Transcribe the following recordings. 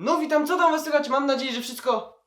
No witam, co tam was słychać? Mam nadzieję, że wszystko...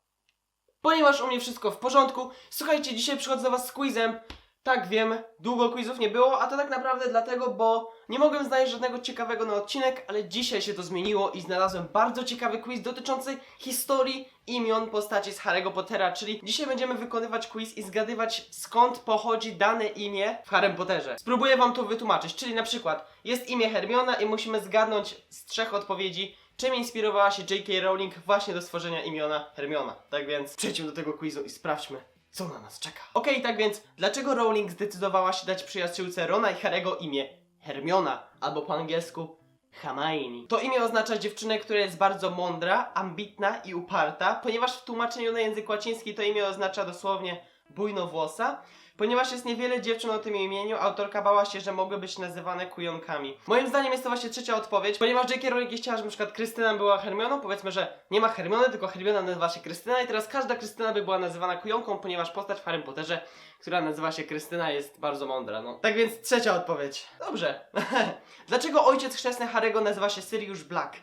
Ponieważ u mnie wszystko w porządku. Słuchajcie, dzisiaj przychodzę do was z quizem. Tak, wiem, długo quizów nie było, a to tak naprawdę dlatego, bo nie mogłem znaleźć żadnego ciekawego na odcinek, ale dzisiaj się to zmieniło i znalazłem bardzo ciekawy quiz dotyczący historii imion postaci z Harry'ego Pottera, czyli dzisiaj będziemy wykonywać quiz i zgadywać skąd pochodzi dane imię w Harrym Potterze. Spróbuję wam to wytłumaczyć, czyli na przykład jest imię Hermiona i musimy zgadnąć z trzech odpowiedzi, czym inspirowała się J.K. Rowling właśnie do stworzenia imiona Hermiona. Tak więc przejdźmy do tego quizu i sprawdźmy, co na nas czeka. Okej, tak więc, dlaczego Rowling zdecydowała się dać przyjaciółce Rona i Harry'ego imię Hermiona, albo po angielsku Hermione? To imię oznacza dziewczynę, która jest bardzo mądra, ambitna i uparta, ponieważ w tłumaczeniu na język łaciński to imię oznacza dosłownie bujnowłosa. Ponieważ jest niewiele dziewczyn o tym imieniu, autorka bała się, że mogły być nazywane kujonkami. Moim zdaniem jest to właśnie trzecia odpowiedź, ponieważ J.K. Rowling chciała, żeby przykład Krystyna była Hermioną, powiedzmy, że nie ma Hermiony, tylko Hermiona nazywa się Krystyna i teraz każda Krystyna by była nazywana kujonką, ponieważ postać w Harrym Potterze, która nazywa się Krystyna jest bardzo mądra, no. Tak więc trzecia odpowiedź. Dobrze. Dlaczego ojciec chrzestny Harry'ego nazywa się Sirius Black?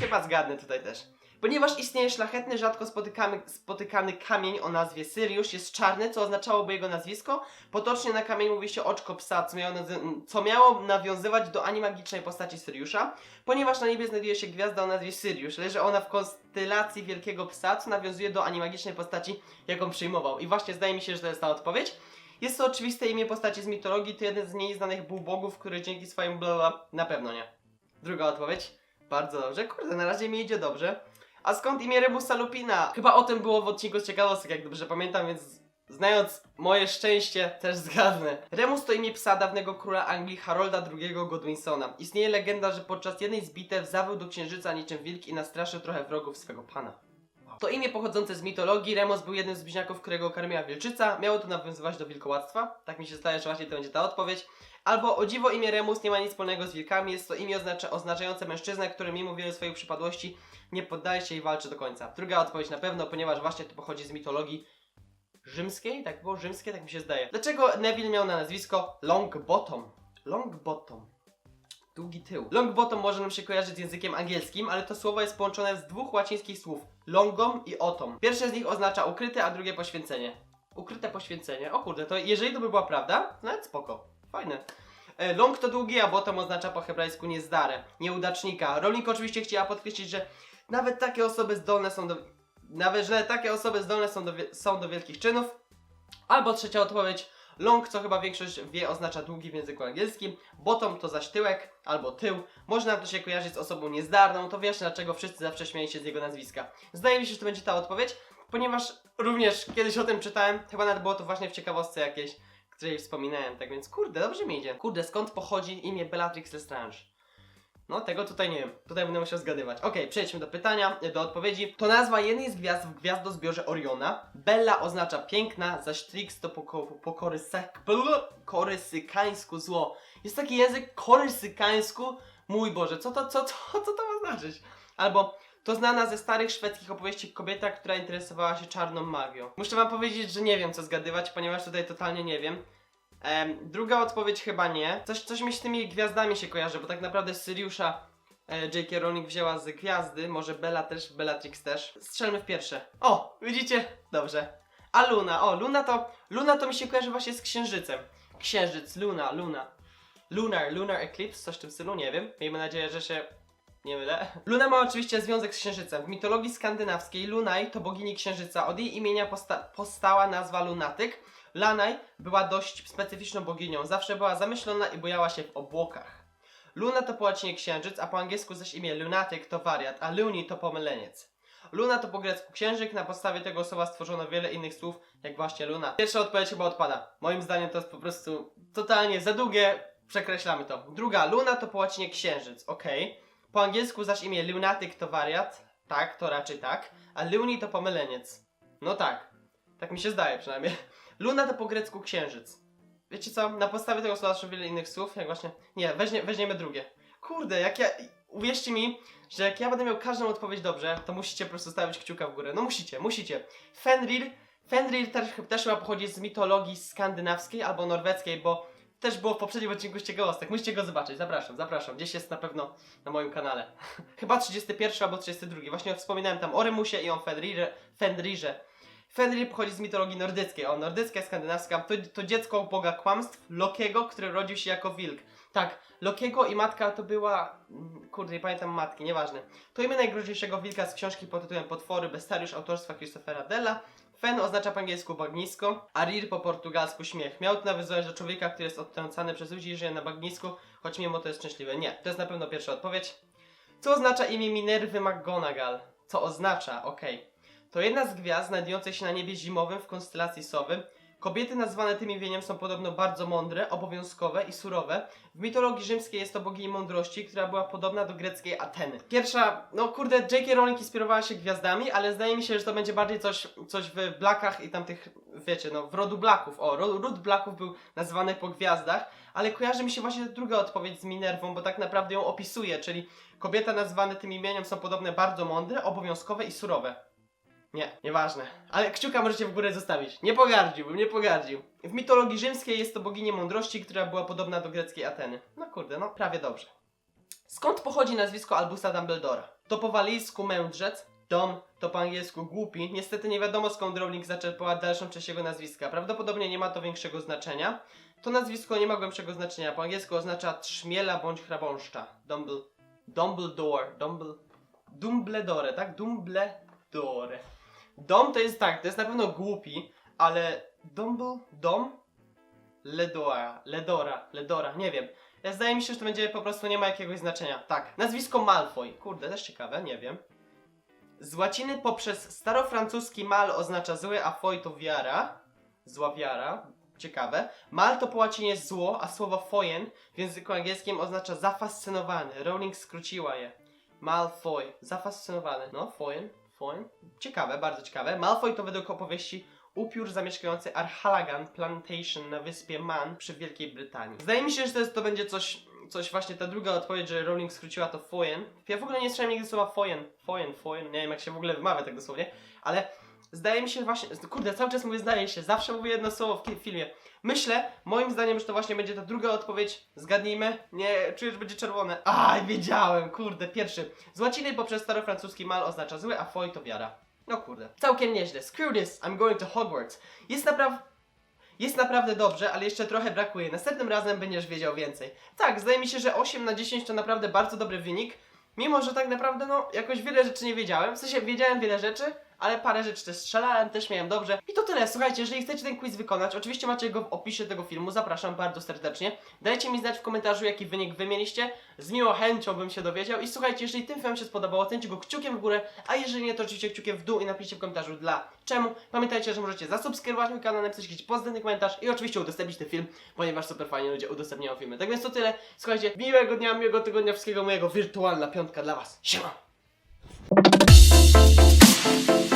Chyba zgadnę tutaj też. Ponieważ istnieje szlachetny, rzadko spotykany, spotykany kamień o nazwie Sirius, jest czarny, co oznaczałoby jego nazwisko. Potocznie na kamień mówi się oczko psa, co miało, co miało nawiązywać do animagicznej postaci Siriusza. Ponieważ na niebie znajduje się gwiazda o nazwie Sirius, leży ona w konstelacji wielkiego psa, co nawiązuje do animagicznej postaci, jaką przyjmował. I właśnie zdaje mi się, że to jest ta odpowiedź. Jest to oczywiste imię postaci z mitologii, to jeden z mniej znanych bóg-bogów, który dzięki swoim bla, na pewno nie. Druga odpowiedź. Bardzo dobrze. Kurde, na razie mi idzie dobrze. A skąd imię Rebusa Lupina? Chyba o tym było w odcinku z ciekawostek, jak dobrze pamiętam, więc znając moje szczęście, też zgadnę. Remus to imię psa dawnego króla Anglii Harolda II Godwinsona. Istnieje legenda, że podczas jednej z bitew zawył do księżyca niczym wilk i nastraszył trochę wrogów swego pana. To imię pochodzące z mitologii, Remus był jednym z bliźniaków, którego karmiła wilczyca. Miało to nawiązywać do wilkołactwa. Tak mi się zdaje, że właśnie to będzie ta odpowiedź. Albo o dziwo imię Remus nie ma nic wspólnego z wilkami, jest to imię oznacza, oznaczające mężczyznę, który mimo wielu swoich przypadłości nie poddaje się i walczy do końca. Druga odpowiedź na pewno, ponieważ właśnie to pochodzi z mitologii rzymskiej, tak było rzymskie, tak mi się zdaje. Dlaczego Neville miał na nazwisko Longbottom? Longbottom. Długi tył. Longbottom może nam się kojarzyć z językiem angielskim, ale to słowo jest połączone z dwóch łacińskich słów. Longom i otom. Pierwsze z nich oznacza ukryte, a drugie poświęcenie. Ukryte poświęcenie. O kurde, to jeżeli to by była prawda, nawet spoko. Fajne. E, Long to długi, a bottom oznacza po hebrajsku niezdarę, nieudacznika. Rowling oczywiście chciała podkreślić, że nawet takie osoby zdolne są do... Nawet, że takie osoby zdolne są do, są do wielkich czynów. Albo trzecia odpowiedź. Long, co chyba większość wie, oznacza długi w języku angielskim. Bottom to zaś tyłek albo tył. Może nam to się kojarzyć z osobą niezdarną, to wiesz dlaczego wszyscy zawsze śmieją się z jego nazwiska. Zdaje mi się, że to będzie ta odpowiedź, ponieważ również kiedyś o tym czytałem, chyba nawet było to właśnie w ciekawostce jakiejś, której wspominałem, tak więc kurde, dobrze mi idzie. Kurde, skąd pochodzi imię Bellatrix Lestrange? No, tego tutaj nie wiem. Tutaj będę musiał zgadywać. Okej, przejdźmy do pytania, do odpowiedzi. To nazwa jednej z gwiazd w gwiazdozbiorze Oriona. Bella oznacza piękna, zaś Trix to po, po, korysak, korysykańsku zło. Jest taki język korysykańsku. Mój Boże, co to, co, co, co to ma znaczyć? Albo to znana ze starych szwedzkich opowieści kobieta, która interesowała się czarną magią. Muszę wam powiedzieć, że nie wiem co zgadywać, ponieważ tutaj totalnie nie wiem. Druga odpowiedź chyba nie. Coś, coś mi z tymi gwiazdami się kojarzy, bo tak naprawdę Syriusza e, J.K. Rowling wzięła z gwiazdy, może Bella też, Bellatrix też. Strzelmy w pierwsze. O, widzicie? Dobrze. A Luna, o, Luna to, Luna to mi się kojarzy właśnie z księżycem. Księżyc, Luna, Luna. Lunar, Lunar Eclipse, coś w tym stylu, nie wiem. Miejmy nadzieję, że się nie mylę. Luna ma oczywiście związek z księżycem. W mitologii skandynawskiej Lunaj to bogini księżyca. Od jej imienia posta- powstała nazwa lunatyk. Lanaj była dość specyficzną boginią. Zawsze była zamyślona i bujała się w obłokach. Luna to po łacinie księżyc, a po angielsku zaś imię lunatyk to wariat, a luni to pomyleniec. Luna to po grecku księżyk, na podstawie tego słowa stworzono wiele innych słów, jak właśnie luna. Pierwsza odpowiedź chyba odpada. Moim zdaniem to jest po prostu totalnie za długie, przekreślamy to. Druga, luna to po łacinie księżyc, okej. Po angielsku zaś imię lunatyk to wariat, tak, to raczej tak, a luni to pomyleniec. No tak, tak mi się zdaje przynajmniej. Luna to po grecku księżyc. Wiecie co, na podstawie tego słowa wiele innych słów, jak właśnie... Nie, weźmie, weźmiemy drugie. Kurde, jak ja... Uwierzcie mi, że jak ja będę miał każdą odpowiedź dobrze, to musicie po prostu stawić kciuka w górę. No musicie, musicie. Fenrir... Fenrir też, też chyba pochodzi z mitologii skandynawskiej albo norweckiej, bo też było w poprzednim odcinku z ciekawostek. Musicie go zobaczyć, zapraszam, zapraszam. Gdzieś jest na pewno na moim kanale. Chyba 31 albo 32. Właśnie wspominałem tam o Remusie i o Fenrirze. Fenrirze. Fenrir pochodzi z mitologii nordyckiej. O, nordycka, skandynawska. To, to dziecko boga kłamstw, Lokiego, który rodził się jako wilk. Tak, Lokiego i matka to była... mm, Kurde, nie pamiętam matki, nieważne. To imię najgroźniejszego wilka z książki pod tytułem Potwory Bestariusz autorstwa Christophera Della. Fen oznacza po angielsku bagnisko, a rir po portugalsku śmiech. Miał to nawiązywać do człowieka, który jest odtrącany przez ludzi i żyje na bagnisku, choć mimo to jest szczęśliwy. Nie, to jest na pewno pierwsza odpowiedź. Co oznacza imię Minerwy McGonagall? Co oznacza? Okej. To jedna z gwiazd znajdujących się na niebie zimowym w konstelacji Sowy. Kobiety nazwane tym imieniem są podobno bardzo mądre, obowiązkowe i surowe. W mitologii rzymskiej jest to bogini mądrości, która była podobna do greckiej Ateny. Pierwsza, no kurde, J.K. Rowling inspirowała się gwiazdami, ale zdaje mi się, że to będzie bardziej coś, coś w Blackach i tamtych, wiecie, no w rodu Blacków. O, ród Blacków był nazywany po gwiazdach, ale kojarzy mi się właśnie druga odpowiedź z Minerwą, bo tak naprawdę ją opisuje, czyli kobieta nazwane tym imieniem są podobne bardzo mądre, obowiązkowe i surowe. Nie, nieważne. Ale kciuka możecie w górę zostawić. Nie pogardziłbym, nie pogardził. W mitologii rzymskiej jest to bogini mądrości, która była podobna do greckiej Ateny. No kurde, no prawie dobrze. Skąd pochodzi nazwisko Albusa Dumbledora? To po walijsku mędrzec, dom to po angielsku głupi. Niestety nie wiadomo skąd Rowling zaczerpała dalszą część jego nazwiska. Prawdopodobnie nie ma to większego znaczenia. To nazwisko nie ma głębszego znaczenia. Po angielsku oznacza trzmiela bądź chrabąszcza. Dumble... Dumbledore. Dumble... Dumbledore, tak? Dumbledore. Dom to jest tak, to jest na pewno głupi, ale Dumble... Dom? Ledora, Ledora, Ledora, nie wiem. Zdaje mi się, że to będzie po prostu nie ma jakiegoś znaczenia. Tak, nazwisko Malfoy. Kurde, też ciekawe, nie wiem. Z łaciny poprzez starofrancuski mal oznacza zły, a foy to wiara. Zła wiara. Ciekawe. Mal to po łacinie zło, a słowo foyen w języku angielskim oznacza zafascynowany. Rowling skróciła je. Malfoy. Zafascynowany. No, foyen. Foyen. Ciekawe, bardzo ciekawe. Malfoy to według opowieści upiór zamieszkujący Arhalagan Plantation na wyspie Man przy Wielkiej Brytanii. Zdaje mi się, że to, jest, to będzie coś, coś właśnie ta druga odpowiedź, że Rowling skróciła to Foyen. Ja w ogóle nie słyszałem nigdy słowa Foyen. Foyen, Foyen, nie wiem jak się w ogóle wymawia tak dosłownie, ale zdaje mi się właśnie, kurde, cały czas mówię zdaje się, zawsze mówię jedno słowo w filmie. Myślę, moim zdaniem, że to właśnie będzie ta druga odpowiedź. Zgadnijmy. Nie, czuję, że będzie czerwone. A, wiedziałem, kurde, pierwszy. Z łaciny poprzez starofrancuski mal oznacza zły, a foy to wiara. No kurde. Całkiem nieźle. Screw this, I'm going to Hogwarts. Jest naprawdę... Jest naprawdę dobrze, ale jeszcze trochę brakuje. Następnym razem będziesz wiedział więcej. Tak, zdaje mi się, że 8 na 10 to naprawdę bardzo dobry wynik. Mimo, że tak naprawdę, no, jakoś wiele rzeczy nie wiedziałem. W sensie wiedziałem wiele rzeczy, ale parę rzeczy też strzelałem, też miałem dobrze. I to tyle. Słuchajcie, jeżeli chcecie ten quiz wykonać, oczywiście macie go w opisie tego filmu. Zapraszam bardzo serdecznie. Dajcie mi znać w komentarzu, jaki wynik wy mieliście. Z miłą chęcią bym się dowiedział. I słuchajcie, jeżeli ten film się spodobał, ocencie go kciukiem w górę, a jeżeli nie, to oczywiście kciukiem w dół i napiszcie w komentarzu dla czemu. Pamiętajcie, że możecie zasubskrybować mój kanał, napisać jakiś pozytywny komentarz i oczywiście udostępnić ten film, ponieważ super fajnie ludzie udostępniają filmy. Tak więc to tyle. Słuchajcie, miłego dnia, miłego tygodnia, wszystkiego mojego wirtualna piątka dla was. Siema! thank you